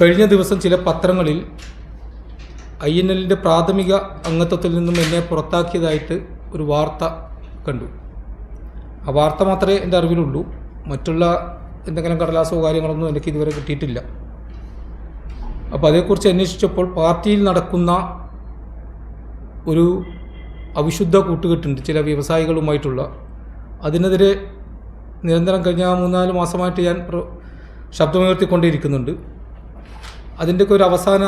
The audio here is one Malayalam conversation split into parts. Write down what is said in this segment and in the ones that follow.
കഴിഞ്ഞ ദിവസം ചില പത്രങ്ങളിൽ ഐ എൻ എല്ലിന്റെ പ്രാഥമിക അംഗത്വത്തിൽ നിന്നും എന്നെ പുറത്താക്കിയതായിട്ട് ഒരു വാർത്ത കണ്ടു. ആ വാർത്ത മാത്രമേ എന്റെ അറിവിലുള്ളൂ. മറ്റുള്ള എന്തെങ്കിലും കടലാസോ കാര്യങ്ങളൊന്നും എനിക്ക് ഇതുവരെ കിട്ടിയിട്ടില്ല. അപ്പോൾ അതേക്കുറിച്ച് അന്വേഷിച്ചപ്പോൾ പാർട്ടിയിൽ നടക്കുന്ന ഒരു അവിശുദ്ധ കൂട്ടുകെട്ടുണ്ട് ചില വ്യവസായികളുമായിട്ടുള്ള. അതിനെതിരെ നിരന്തരം കഴിഞ്ഞ മൂന്നാൽ മാസമായിട്ട് ഞാൻ ശബ്ദമുയർത്തിക്കൊണ്ടേയിരിക്കുന്നുണ്ട്. അതിന്റെയൊക്കെ ഒരു അവസാന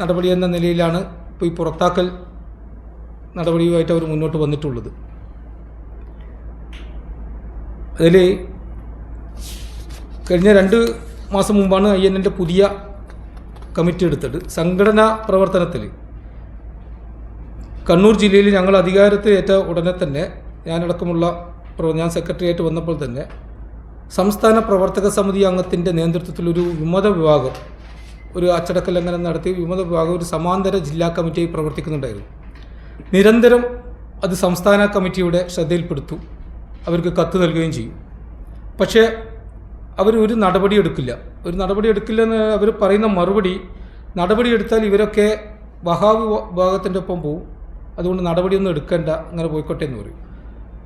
നടപടി എന്ന നിലയിലാണ് ഇപ്പോൾ ഈ പുറത്താക്കൽ നടപടിയുമായിട്ട് അവർ മുന്നോട്ട് വന്നിട്ടുള്ളത്. അതിൽ കഴിഞ്ഞ രണ്ട് മാസം മുമ്പാണ് ഐ എൻ എന്റെ പുതിയ കമ്മിറ്റി എടുത്തത്. സംഘടനാ പ്രവർത്തനത്തിൽ കണ്ണൂർ ജില്ലയിൽ ഞങ്ങൾ അധികാരത്തിലേറ്റ ഉടനെ തന്നെ ഞാനടക്കമുള്ള ഞാൻ സെക്രട്ടറി ആയിട്ട് വന്നപ്പോൾ തന്നെ സംസ്ഥാന പ്രവർത്തക സമിതി അംഗത്തിന്റെ നേതൃത്വത്തിലൊരു വിമത വിഭാഗം ഒരു അച്ചടക്ക ലംഘനം നടത്തി വിമത വിഭാഗം ഒരു സമാന്തര ജില്ലാ കമ്മിറ്റിയായി പ്രവർത്തിക്കുന്നുണ്ടായിരുന്നു. നിരന്തരം അത് സംസ്ഥാന കമ്മിറ്റിയുടെ ശ്രദ്ധയിൽപ്പെടുത്തും. അവർക്ക് കത്ത് നൽകുകയും ചെയ്യും. പക്ഷേ അവർ ഒരു നടപടി എടുക്കില്ല. ഒരു നടപടി എടുക്കില്ലെന്ന് അവർ പറയുന്ന മറുപടി നടപടി എടുത്താൽ ഇവരൊക്കെ വഹാബ് വിഭാഗത്തിന്റെ ഒപ്പം പോവും. അതുകൊണ്ട് നടപടിയൊന്നും എടുക്കേണ്ട അങ്ങനെ പോയിക്കോട്ടെ എന്ന് പറയും.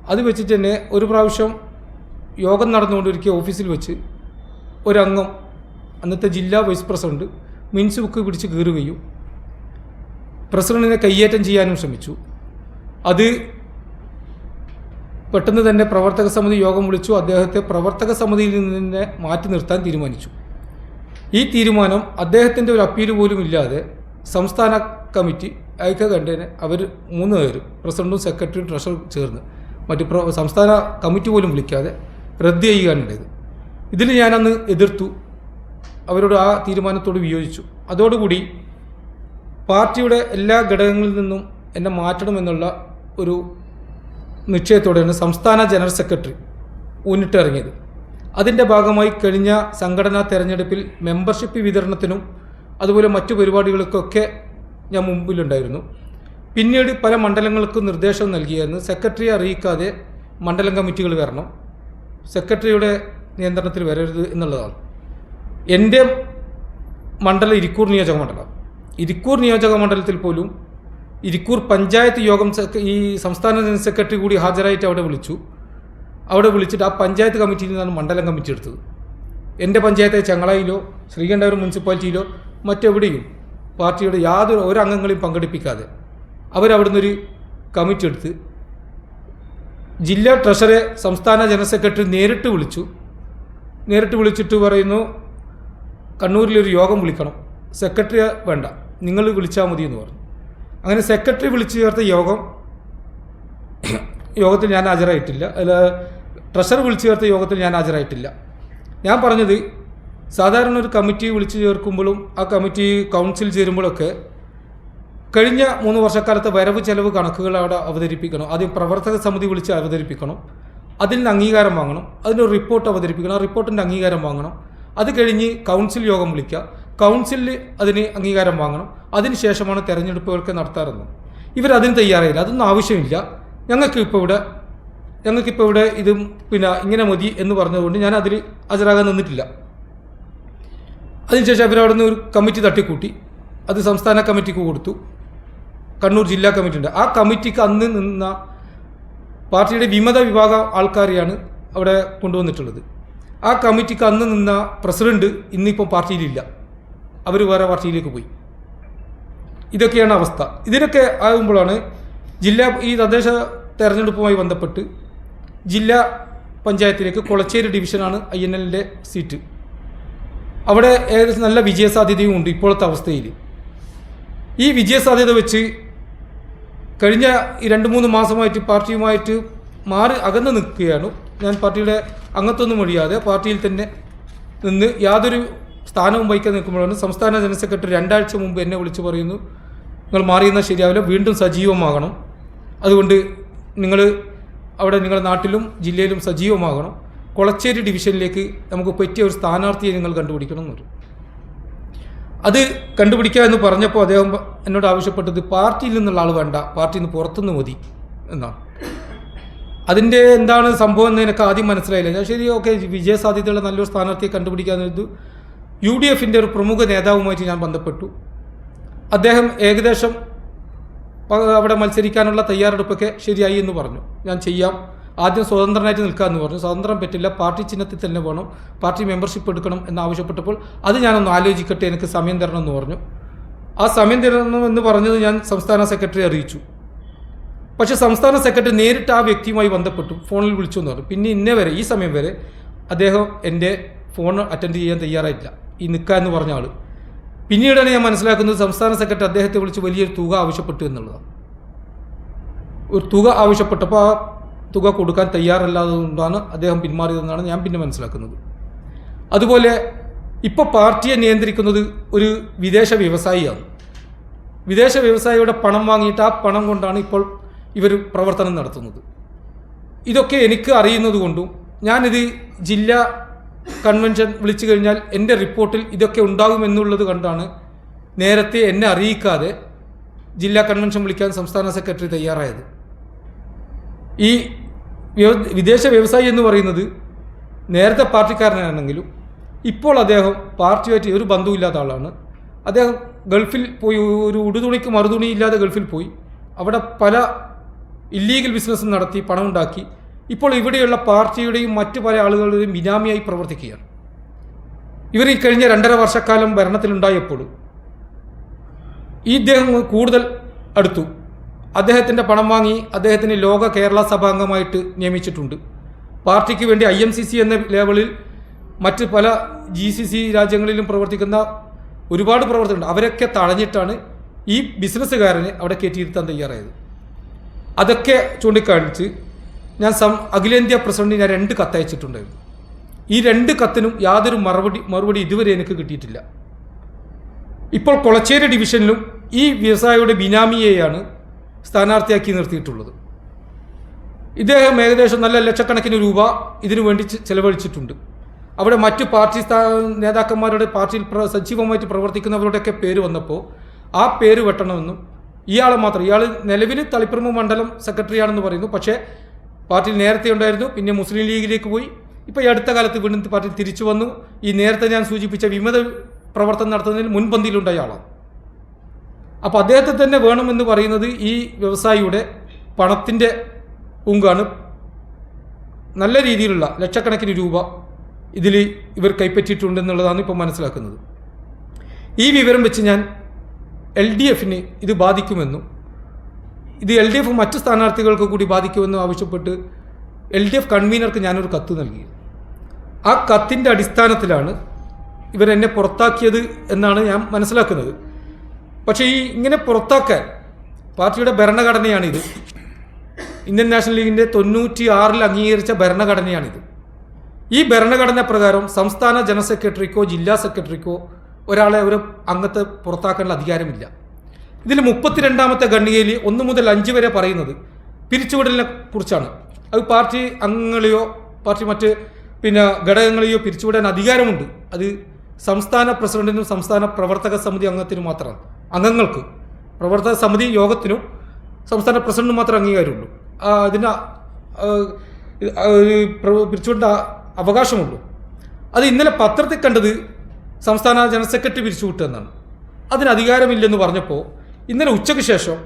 അത് വെച്ചിട്ട് തന്നെ ഒരു പ്രാവശ്യം യോഗം നടന്നുകൊണ്ടിരിക്കുക ഓഫീസിൽ വെച്ച് ഒരംഗം അന്നത്തെ ജില്ലാ വൈസ് പ്രസിഡന്റ് മിൻസ് ബുക്ക് പിടിച്ച് കീറുകയും പ്രസിഡന്റിനെ കയ്യേറ്റം ചെയ്യാനും ശ്രമിച്ചു. അത് പെട്ടെന്ന് തന്നെ പ്രവർത്തക സമിതി യോഗം വിളിച്ചു. അദ്ദേഹത്തെ പ്രവർത്തക സമിതിയിൽ നിന്ന് മാറ്റി നിർത്താൻ തീരുമാനിച്ചു. ഈ തീരുമാനം അദ്ദേഹത്തിന്റെ ഒരു അപ്പീൽ പോലും ഇല്ലാതെ സംസ്ഥാന കമ്മിറ്റി ഐക്യകണ്ഠേന അവർ മൂന്ന് പേരും പ്രസിഡന്റും സെക്രട്ടറിയും ട്രഷറും ചേർന്ന് മറ്റ് സംസ്ഥാന കമ്മിറ്റി പോലും വിളിക്കാതെ റദ്ദ് ചെയ്യുകയാണ് ഉണ്ടായത്. ഇതിൽ ഞാനന്ന് എതിർത്തു. അവരോട് ആ തീരുമാനത്തോട് വിയോജിച്ചു. അതോടുകൂടി പാർട്ടിയുടെ എല്ലാ ഘടകങ്ങളിൽ നിന്നും എന്നെ മാറ്റണമെന്നുള്ള ഒരു നിശ്ചയത്തോടെയാണ് സംസ്ഥാന ജനറൽ സെക്രട്ടറി ഊന്നിട്ടിറങ്ങിയത്. അതിന്റെ ഭാഗമായി കഴിഞ്ഞ സംഘടനാ തെരഞ്ഞെടുപ്പിൽ മെമ്പർഷിപ്പ് വിതരണത്തിനും അതുപോലെ മറ്റു പരിപാടികൾക്കൊക്കെ ഞാൻ മുമ്പിലുണ്ടായിരുന്നു. പിന്നീട് പല മണ്ഡലങ്ങൾക്കും നിർദ്ദേശം നൽകിയായിരുന്നു. സെക്രട്ടറിയെ അറിയിക്കാതെ മണ്ഡലം കമ്മിറ്റികൾ വരണം സെക്രട്ടറിയുടെ നിയന്ത്രണത്തിൽ വരരുത് എന്നുള്ളതാണ്. എന്റെ മണ്ഡലം ഇരിക്കൂർ നിയോജക മണ്ഡലം. ഇരിക്കൂർ നിയോജക മണ്ഡലത്തിൽ പോലും ഇരിക്കൂർ പഞ്ചായത്ത് യോഗം ഈ സംസ്ഥാന ജനറൽ സെക്രട്ടറി കൂടി ഹാജരായിട്ട് അവിടെ വിളിച്ചു. അവിടെ വിളിച്ചിട്ട് ആ പഞ്ചായത്ത് കമ്മിറ്റിയിൽ നിന്നാണ് മണ്ഡലം കമ്മിറ്റി എടുത്തത്. എന്റെ പഞ്ചായത്തെ ചങ്ങളയിലോ ശ്രീകണ്ഠപുരം മുനിസിപ്പാലിറ്റിയിലോ മറ്റെവിടെയും പാർട്ടിയുടെ യാതൊരു ഒരു അംഗങ്ങളെയും പങ്കെടുപ്പിക്കാതെ അവരവിടുന്ന് ഒരു കമ്മിറ്റി എടുത്ത് ജില്ലാ ട്രഷറെ സംസ്ഥാന ജനറൽ സെക്രട്ടറി നേരിട്ട് വിളിച്ചു. നേരിട്ട് വിളിച്ചിട്ട് പറയുന്നു കണ്ണൂരിലൊരു യോഗം വിളിക്കണം. സെക്രട്ടറി വേണ്ട. നിങ്ങൾ വിളിച്ചാൽ മതി എന്ന് പറഞ്ഞു. അങ്ങനെ സെക്രട്ടറി വിളിച്ചു ചേർത്ത യോഗം യോഗത്തിൽ ഞാൻ ഹാജരായിട്ടില്ല. അല്ല ട്രഷർ വിളിച്ചു ചേർത്ത യോഗത്തിൽ ഞാൻ ഹാജരായിട്ടില്ല. ഞാൻ പറഞ്ഞത് സാധാരണ ഒരു കമ്മിറ്റി വിളിച്ചു ചേർക്കുമ്പോഴും ആ കമ്മിറ്റി കൗൺസിൽ ചേരുമ്പോഴൊക്കെ കഴിഞ്ഞ മൂന്ന് വർഷക്കാലത്തെ വരവ് ചെലവ് കണക്കുകൾ അവിടെ അവതരിപ്പിക്കണം. ആദ്യം പ്രവർത്തക സമിതി വിളിച്ച് അവതരിപ്പിക്കണം. അതിൽ നിന്ന് അംഗീകാരം വാങ്ങണം. അതിനൊരു റിപ്പോർട്ട് അവതരിപ്പിക്കണം. ആ റിപ്പോർട്ടിന്റെ അംഗീകാരം വാങ്ങണം. അത് കഴിഞ്ഞ് കൗൺസിൽ യോഗം വിളിക്കുക. കൗൺസിലിൽ അതിന് അംഗീകാരം വാങ്ങണം. അതിനുശേഷമാണ് തെരഞ്ഞെടുപ്പുകളൊക്കെ നടത്താറുള്ളത്. ഇവരതിന് തയ്യാറായില്ല. അതൊന്നും ആവശ്യമില്ല. ഞങ്ങൾക്ക് ഇപ്പോൾ ഇവിടെ ഞങ്ങൾക്കിപ്പോൾ ഇവിടെ ഇത് പിന്നെ ഇങ്ങനെ മതി എന്ന് പറഞ്ഞതുകൊണ്ട് ഞാൻ അതിൽ ഹാജരാകാൻ നിന്നിട്ടില്ല. അതിനുശേഷം അവരവിടെ നിന്ന് ഒരു കമ്മിറ്റി തട്ടിക്കൂട്ടി. അത് സംസ്ഥാന കമ്മിറ്റിക്ക് കൊടുത്തു. കണ്ണൂർ ജില്ലാ കമ്മിറ്റി ഉണ്ട്. ആ കമ്മിറ്റിക്ക് അന്ന് നിന്ന പാർട്ടിയുടെ വിമത വിഭാഗം ആൾക്കാരെയാണ് അവിടെ കൊണ്ടുവന്നിട്ടുള്ളത്. ആ കമ്മിറ്റിക്ക് അന്ന് നിന്ന പ്രസിഡന്റ് ഇന്നിപ്പം പാർട്ടിയിലില്ല. അവർ വേറെ പാർട്ടിയിലേക്ക് പോയി. ഇതൊക്കെയാണ് അവസ്ഥ. ഇതിനൊക്കെ ആകുമ്പോഴാണ് ജില്ലാ ഈ തദ്ദേശ തെരഞ്ഞെടുപ്പുമായി ബന്ധപ്പെട്ട് ജില്ലാ പഞ്ചായത്തിലേക്ക് കൊളച്ചേരി ഡിവിഷനാണ് ഐ എൻ എല്ലിന്റെ സീറ്റ്. അവിടെ ഏകദേശം നല്ല വിജയസാധ്യതയും ഉണ്ട് ഇപ്പോഴത്തെ അവസ്ഥയിൽ ഈ വിജയസാധ്യത വെച്ച് കഴിഞ്ഞ രണ്ട് മൂന്ന് മാസമായിട്ട് പാർട്ടിയുമായിട്ട് മാറി അകന്ന് നിൽക്കുകയാണ് ഞാൻ പാർട്ടിയുടെ അംഗത്വമൊന്നും ഒഴിയാതെ പാർട്ടിയിൽ തന്നെ നിന്ന് യാതൊരു സ്ഥാനവും വഹിക്കാൻ നിൽക്കുമ്പോഴാണ് സംസ്ഥാന ജനറൽ സെക്രട്ടറി രണ്ടാഴ്ച മുമ്പ് എന്നെ വിളിച്ച് പറയുന്നു നിങ്ങൾ മാറിയെന്നാൽ ശരിയാവില്ല വീണ്ടും സജീവമാകണം. അതുകൊണ്ട് നിങ്ങൾ അവിടെ നിങ്ങളുടെ നാട്ടിലും ജില്ലയിലും സജീവമാകണം. കൊളച്ചേരി ഡിവിഷനിലേക്ക് നമുക്ക് പറ്റിയ ഒരു സ്ഥാനാർത്ഥിയെ നിങ്ങൾ കണ്ടുപിടിക്കണം എന്ന് അത് കണ്ടുപിടിക്കുക എന്ന് പറഞ്ഞപ്പോൾ അദ്ദേഹം എന്നോട് ആവശ്യപ്പെട്ടത് പാർട്ടിയിൽ നിന്നുള്ള ആൾ വേണ്ട പാർട്ടിയിൽ നിന്ന് പുറത്തുനിന്ന് മതി എന്നാണ്. അതിന്റെ എന്താണ് സംഭവം എന്ന് എനിക്ക് ആദ്യം മനസ്സിലായില്ല. ഞാൻ ശരി ഓക്കെ വിജയ സാധ്യതയുള്ള നല്ലൊരു സ്ഥാനാർത്ഥിയെ കണ്ടുപിടിക്കാൻ ഇത് യു ഡി എഫിന്റെ ഒരു പ്രമുഖ നേതാവുമായിട്ട് ഞാൻ ബന്ധപ്പെട്ടു. അദ്ദേഹം ഏകദേശം അവിടെ മത്സരിക്കാനുള്ള തയ്യാറെടുപ്പൊക്കെ ശരിയായി എന്ന് പറഞ്ഞു. ഞാൻ ചെയ്യാം. ആദ്യം സ്വതന്ത്രനായിട്ട് നിൽക്കാമെന്ന് പറഞ്ഞു. സ്വതന്ത്രം പറ്റില്ല പാർട്ടി ചിഹ്നത്തിൽ തന്നെ വേണം പാർട്ടി മെമ്പർഷിപ്പ് എടുക്കണം എന്ന് ആവശ്യപ്പെട്ടപ്പോൾ അത് ഞാനൊന്ന് ആലോചിക്കട്ടെ എനിക്ക് സമയം തരണമെന്ന് പറഞ്ഞു. ആ സമയം തരണമെന്ന് പറഞ്ഞത് ഞാൻ സംസ്ഥാന സെക്രട്ടറി അറിയിച്ചു. പക്ഷേ സംസ്ഥാന സെക്രട്ടറി നേരിട്ട് ആ വ്യക്തിയുമായി ബന്ധപ്പെട്ടു. ഫോണിൽ വിളിച്ചു എന്ന് പറഞ്ഞു. പിന്നെ ഇന്നേ വരെ ഈ സമയം വരെ അദ്ദേഹം എന്റെ ഫോൺ അറ്റൻഡ് ചെയ്യാൻ തയ്യാറായിട്ടില്ല. ഈ നിൽക്കുക എന്ന് പറഞ്ഞ ആൾ പിന്നീടാണ് ഞാൻ മനസ്സിലാക്കുന്നത് സംസ്ഥാന സെക്രട്ടറി അദ്ദേഹത്തെ വിളിച്ച് വലിയൊരു തുക ആവശ്യപ്പെട്ടു എന്നുള്ളതാണ്. ഒരു തുക ആവശ്യപ്പെട്ടപ്പോൾ ആ തുക കൊടുക്കാൻ തയ്യാറല്ലാതുകൊണ്ടാണ് അദ്ദേഹം പിന്മാറിയതെന്നാണ് ഞാൻ പിന്നെ മനസ്സിലാക്കുന്നത്. അതുപോലെ ഇപ്പോൾ പാർട്ടിയെ നിയന്ത്രിക്കുന്നത് ഒരു വിദേശ വ്യവസായിയാണ്. വിദേശ വ്യവസായിയുടെ പണം വാങ്ങിയിട്ട് ആ പണം കൊണ്ടാണ് ഇപ്പോൾ ഇവർ പ്രവർത്തനം നടത്തുന്നത്. ഇതൊക്കെ എനിക്ക് അറിയുന്നത് കൊണ്ടും ഞാനിത് ജില്ലാ കൺവെൻഷൻ വിളിച്ചു കഴിഞ്ഞാൽ എന്റെ റിപ്പോർട്ടിൽ ഇതൊക്കെ ഉണ്ടാകുമെന്നുള്ളത് കണ്ടാണ് നേരത്തെ എന്നെ അറിയിക്കാതെ ജില്ലാ കൺവെൻഷൻ വിളിക്കാൻ സംസ്ഥാന സെക്രട്ടറി തയ്യാറായത്. ഈ വിദേശ വ്യവസായി എന്ന് പറയുന്നത് നേരത്തെ പാർട്ടിക്കാരനാണെങ്കിലും ഇപ്പോൾ അദ്ദേഹം പാർട്ടിയായിട്ട് ഒരു ബന്ധവുമില്ലാത്ത ആളാണ്. അദ്ദേഹം ഗൾഫിൽ പോയി ഒരു ഉടുതുണിക്ക് മറുതുണിയില്ലാതെ ഗൾഫിൽ പോയി. അവിടെ പല ഇല്ലീഗൽ ബിസിനസ് നടത്തി പണമുണ്ടാക്കി. ഇപ്പോൾ ഇവിടെയുള്ള പാർട്ടിയുടെയും മറ്റു പല ആളുകളുടെയും ബിനാമിയായി പ്രവർത്തിക്കുകയാണ്. ഇവർ ഈ കഴിഞ്ഞ രണ്ടര വർഷക്കാലം ഭരണത്തിലുണ്ടായപ്പോൾ ഈ ഇദ്ദേഹം കൂടുതൽ അടുത്തു. അദ്ദേഹത്തിന്റെ പണം വാങ്ങി അദ്ദേഹത്തിന് ലോക കേരള സഭ അംഗമായിട്ട് നിയമിച്ചിട്ടുണ്ട്. പാർട്ടിക്ക് വേണ്ടി ഐ എം സി സി എന്ന ലേബലിൽ മറ്റ് പല ജി സി സി രാജ്യങ്ങളിലും പ്രവർത്തിക്കുന്ന ഒരുപാട് പ്രവർത്തകരുണ്ട്. അവരൊക്കെ തഴഞ്ഞിട്ടാണ് ഈ ബിസിനസ്സുകാരനെ അവിടെ കയറ്റിയിരുത്താൻ തയ്യാറായത്. അതൊക്കെ ചൂണ്ടിക്കാണിച്ച് ഞാൻ സം അഖിലേന്ത്യാ പ്രസിഡന്റിന് ഞാൻ രണ്ട് കത്തയച്ചിട്ടുണ്ടായിരുന്നു. ഈ രണ്ട് കത്തിനും യാതൊരു മറുപടി മറുപടി ഇതുവരെ എനിക്ക് കിട്ടിയിട്ടില്ല. ഇപ്പോൾ കൊളച്ചേരി ഡിവിഷനിലും ഈ വ്യവസായിയുടെ ബിനാമിയെയാണ് സ്ഥാനാർത്ഥിയാക്കി നിർത്തിയിട്ടുള്ളത്. ഇദ്ദേഹം ഏകദേശം നല്ല ലക്ഷക്കണക്കിന് രൂപ ഇതിനു വേണ്ടി ചെലവഴിച്ചിട്ടുണ്ട്. അവിടെ മറ്റ് പാർട്ടി നേതാക്കന്മാരുടെ പാർട്ടിയിൽ സജീവമായിട്ട് പ്രവർത്തിക്കുന്നവരുടെയൊക്കെ പേര് വന്നപ്പോൾ ആ പേര് വെട്ടണമെന്നും ഇയാളെ മാത്രം. ഇയാൾ നിലവിൽ തളിപ്പറമ്പ് മണ്ഡലം സെക്രട്ടറിയാണെന്ന് പറയുന്നു. പക്ഷേ പാർട്ടിയിൽ നേരത്തെ ഉണ്ടായിരുന്നു. പിന്നെ മുസ്ലിം ലീഗിലേക്ക് പോയി. ഇപ്പോൾ ഈ അടുത്ത കാലത്ത് വീണ്ടും പാർട്ടി തിരിച്ചു വന്നു. ഈ നേരത്തെ ഞാൻ സൂചിപ്പിച്ച വിമത പ്രവർത്തനം നടത്തുന്നതിൽ മുൻപന്തിയിലുണ്ടായ ആളാണ് അപ്പോൾ അദ്ദേഹത്തെ തന്നെ വേണമെന്ന് പറയുന്നത് ഈ വ്യവസായിയുടെ പണത്തിന്റെ ഉങ്കാണ്. നല്ല രീതിയിലുള്ള ലക്ഷക്കണക്കിന് രൂപ ഇതിൽ ഇവർ കൈപ്പറ്റിയിട്ടുണ്ടെന്നുള്ളതാണ് ഇപ്പോൾ മനസ്സിലാക്കുന്നത്. ഈ വിവരം വെച്ച് ഞാൻ എൽ ഡി എഫിന് ഇത് ബാധിക്കുമെന്നും ഇത് എൽ ഡി എഫ് മറ്റ് സ്ഥാനാർത്ഥികൾക്ക് കൂടി ബാധിക്കുമെന്നും ആവശ്യപ്പെട്ട് എൽ ഡി എഫ് കൺവീനർക്ക് ഞാനൊരു കത്ത് നൽകി. ആ കത്തിന്റെ അടിസ്ഥാനത്തിലാണ് ഇവരെന്നെ പുറത്താക്കിയത് എന്നാണ് ഞാൻ മനസ്സിലാക്കുന്നത്. പക്ഷേ ഈ ഇങ്ങനെ പുറത്താക്കാൻ പാർട്ടിയുടെ ഭരണഘടനയാണിത്. ഇന്ത്യൻ നാഷണൽ ലീഗിന്റെ തൊണ്ണൂറ്റി ആറിൽ അംഗീകരിച്ച ഭരണഘടനയാണിത്. ഈ ഭരണഘടന പ്രകാരം സംസ്ഥാന ജനറൽ സെക്രട്ടറിക്കോ ജില്ലാ സെക്രട്ടറിക്കോ ഒരാളെ ഒരു അംഗത്തെ പുറത്താക്കാനുള്ള അധികാരമില്ല. ഇതിൽ മുപ്പത്തിരണ്ടാമത്തെ ഖണ്ഡികയിൽ ഒന്ന് മുതൽ അഞ്ച് വരെ പറയുന്നത് പിരിച്ചുവിടലിനെ കുറിച്ചാണ്. അത് പാർട്ടി അംഗങ്ങളെയോ പാർട്ടി മറ്റ് പിന്നെ ഘടകങ്ങളെയോ പിരിച്ചുവിടാൻ അധികാരമുണ്ട്. അത് സംസ്ഥാന പ്രസിഡന്റിനും സംസ്ഥാന പ്രവർത്തക സമിതി അംഗത്തിനും മാത്രമാണ്. അംഗങ്ങൾക്ക് പ്രവർത്തക സമിതി യോഗത്തിനും സംസ്ഥാന പ്രസിഡന്റിനും മാത്രമേ അംഗീകാരമുള്ളൂ. അതിന് പിരിച്ചുവിടേണ്ട അവകാശമുള്ളൂ. അത് ഇന്നലെ പത്രത്തിൽ കണ്ടത് സംസ്ഥാന ജനറൽ സെക്രട്ടറി പിരിച്ചുവിട്ടെന്നാണ് അതിന് അധികാരമില്ലെന്ന് പറഞ്ഞപ്പോൾ ഇന്നലെ ഉച്ചയ്ക്ക് ശേഷം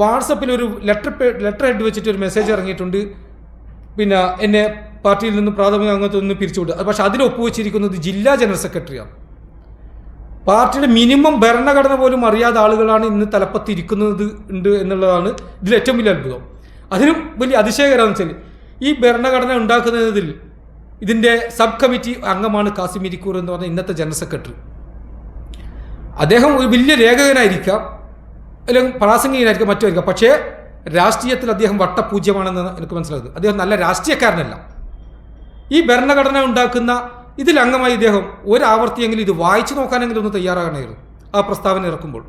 വാട്സപ്പിൽ ഒരു ലെറ്റർ ലെറ്റർ ഹെഡ് വെച്ചിട്ട് ഒരു മെസ്സേജ് ഇറങ്ങിയിട്ടുണ്ട്. പിന്നെ എന്നെ പാർട്ടിയിൽ നിന്ന് പ്രാഥമിക അംഗത്വം നിന്ന് പിരിച്ചുവിട്ടു പക്ഷേ അതിൽ ഒപ്പുവെച്ചിരിക്കുന്നത് ജില്ലാ ജനറൽ സെക്രട്ടറിയാണ്. പാർട്ടിയുടെ മിനിമം ഭരണഘടന പോലും അറിയാത്ത ആളുകളാണ് ഇന്ന് തലപ്പത്ത് ഇരിക്കുന്നത് ഉണ്ട് എന്നുള്ളതാണ് ഇതിൽ ഏറ്റവും വലിയ അത്ഭുതം. അതിനും വലിയ അതിശയകരമെന്ന് വെച്ചാൽ ഈ ഭരണഘടന ഉണ്ടാക്കുന്നതിൽ ഇതിന്റെ സബ് കമ്മിറ്റി അംഗമാണ് കാസിം ഇരിക്കൂർ എന്ന് പറഞ്ഞ ഇന്നത്തെ ജനറൽ സെക്രട്ടറി. അദ്ദേഹം ഒരു വലിയ ലേഖകനായിരിക്കാം അല്ലെങ്കിൽ പ്രാസംഗികനായിരിക്കാം മറ്റുമായിരിക്കാം പക്ഷേ രാഷ്ട്രീയത്തിൽ അദ്ദേഹം വട്ടപൂജ്യമാണെന്ന് എനിക്ക് മനസ്സിലാകുന്നത് അദ്ദേഹം നല്ല രാഷ്ട്രീയക്കാരനല്ല. ഈ ഭരണഘടന ഉണ്ടാക്കുന്ന ഇതിൽ അംഗമായി ഇദ്ദേഹം ഒരാവർത്തിയെങ്കിലും ഇത് വായിച്ചു നോക്കാനെങ്കിലും ഒന്ന് തയ്യാറാകണമായിരുന്നു ആ പ്രസ്താവന ഇറക്കുമ്പോൾ.